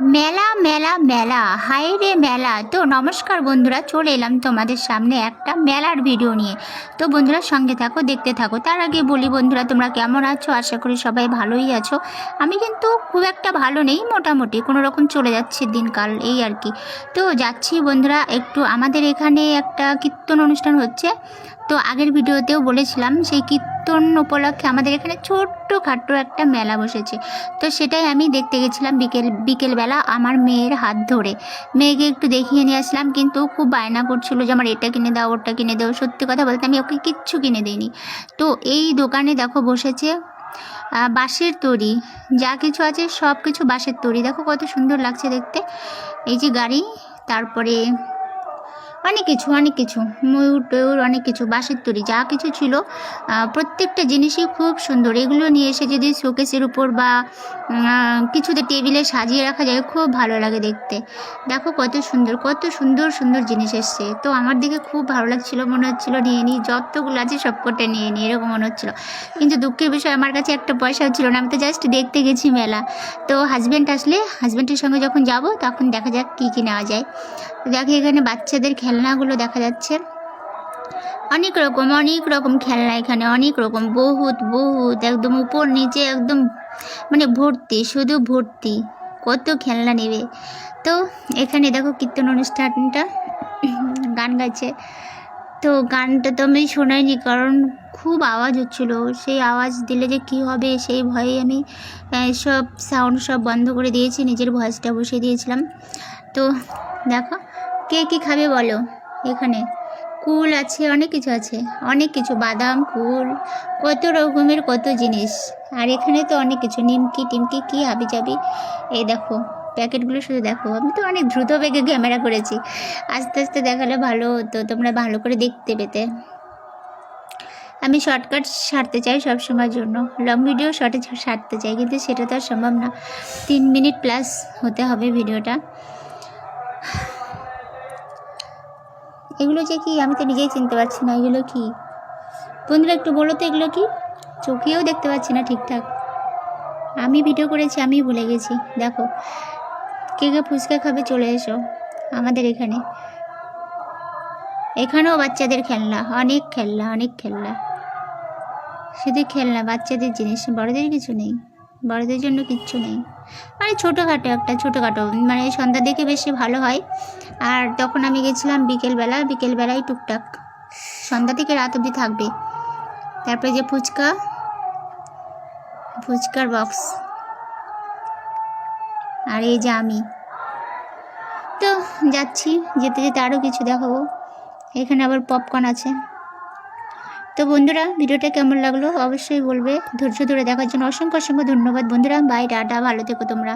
মেলা মেলা মেলা। হাই রে মেলা। তো নমস্কার বন্ধুরা, চলে এলাম তোমাদের সামনে একটা মেলার ভিডিও নিয়ে। তো বন্ধুরা, সঙ্গে থাকো, দেখতে থাকো। তার আগে বলি বন্ধুরা, তোমরা কেমন আছো? আশা করি সবাই ভালোই আছো। আমি কিন্তু খুব একটা ভালো নেই, মোটামুটি। কোনো রকম চলে যাচ্ছে দিনকাল, এই আর কি। তো যাচ্ছি বন্ধুরা, একটু আমাদের এখানে একটা কীর্তন অনুষ্ঠান হচ্ছে। তো আগের ভিডিওতেও বলেছিলাম, সেই কীর্তন উপলক্ষে আমাদের এখানে ছোট্ট খাট্ট একটা মেলা বসেছে। তো সেটাই আমি দেখতে গেছিলাম বিকেল, বিকেলবেলা আমার মেয়ের হাত ধরে। মেয়েকে একটু দেখিয়ে নিয়ে আসলাম, কিন্তু খুব বায়না করছিল যে আমার এটা কিনে দাও ওটা কিনে দাও। সত্যি কথা বলতে আমি ওকে কিচ্ছু কিনে দিইনি। তো এই দোকানে দেখো বসেছে বাঁশের তৈরি। যা কিছু আছে সব কিছু বাঁশের তৈরি। দেখো কত সুন্দর লাগছে দেখতে। এই যে গাড়ি, তারপরে অনেক কিছু অনেক কিছু। ময়ূর টয়ূর অনেক কিছু, বাঁশের তৈরি, যা কিছু ছিল। প্রত্যেকটা জিনিসই খুব সুন্দর। এগুলো নিয়ে এসে যদি শোকেসের উপর বা কিছুতে টেবিলে সাজিয়ে রাখা যায়, খুব ভালো লাগে দেখতে। দেখো কত সুন্দর কত সুন্দর সুন্দর জিনিস এসছে। তো আমার দিকে খুব ভালো লাগছিল, মনে হচ্ছিল, নিয়ে নিই যতগুলো আছে সব কটা নিয়ে নিই এরকম মনে হচ্ছিল। কিন্তু দুঃখের বিষয়, আমার কাছে একটা পয়সাও ছিল না। আমি তো জাস্ট দেখতে গেছি মেলা। তো হাজব্যান্ড আসলে হাজব্যান্ডের সঙ্গে যখন যাব, তখন দেখা যাক কী কী নেওয়া যায়। তো দেখো এখানে বাচ্চাদের খেলনাগুলো দেখা যাচ্ছে। অনেক রকম অনেক রকম খেলনা এখানে, অনেক রকম, বহুত বহুত, একদম উপর নিচে একদম মানে ভর্তি, শুধু ভর্তি, কত খেলনা নেবে। তো এখানে দেখো কীর্তন অনুষ্ঠানটা, গান গাইছে। তো গানটা তো আমি শোনাইনি, কারণ খুব আওয়াজ হচ্ছিল। সেই আওয়াজ দিলে যে কী হবে, সেই ভয়ে আমি সব সাউন্ড সব বন্ধ করে দিয়েছি, নিজের ভয়েসটা বসিয়ে দিয়েছিলাম। তো দেখো কে কী খাবে বলো? এখানে কুল আছে, অনেক কিছু আছে। অনেক কিছু, বাদাম, কুল, কত রকমের কত জিনিস। আর এখানে তো অনেক কিছু, নিমকি, টিমকি, কী হাবি যাবি এই দেখো, প্যাকেটগুলো শুধু দেখো। আমি তো অনেক দ্রুত বেগে ক্যামেরা করেছি। আস্তে আস্তে দেখালে ভালো হতো, তোমরা ভালো করে দেখতে পেতে। আমি শর্টকাট সারতে চাই সব সময়ের জন্য। লং ভিডিও শর্টে সারতে চাই, কিন্তু সেটা তো আর সম্ভব না। তিন মিনিট প্লাস হতে হবে ভিডিওটা। এগুলো যে কি? আমি তো নিজেই চিনতে পারছি না, এগুলো কি? বন্ধুরা, একটু বলো তো এগুলো কি? চোখেও দেখতে পাচ্ছি না ঠিকঠাক। আমি ভিডিও করেছি, আমি ভুলে গেছি। দেখো, কে কে ফুচকা খাবে চলে এসো, আমাদের এখানে। এখানেও বাচ্চাদের খেলনা, অনেক খেলনা অনেক খেলনা। শুধু খেলনা, বাচ্চাদের জিনিস, বড়দের কিছু নেই। বড়দের জন্য কিচ্ছু নেই। মানে ছোটোখাটো একটা, ছোটোখাটো মানে সন্ধ্যার দিকে বেশি ভালো হয়। আর তখন আমি গেছিলাম বিকেলবেলা, বিকেলবেলায় টুকটাক। সন্ধ্যা থেকে রাত অবধি থাকবে। তারপরে যে ফুচকা, ফুচকার বক্স আর এই যে আমি। তো যাচ্ছি, যেতে যেতে আরও কিছু দেখাবো। এখানে আবার পপকর্ন আছে। তো বন্ধুরা, ভিডিওটা কেমন লাগল? অবশ্যই বলবে। ধৈর্য ধরে দেখার জন্য অসংখ্য অসংখ্য ধন্যবাদ বন্ধুরা। বাই, টাটা, ভালো থেকো তোমরা।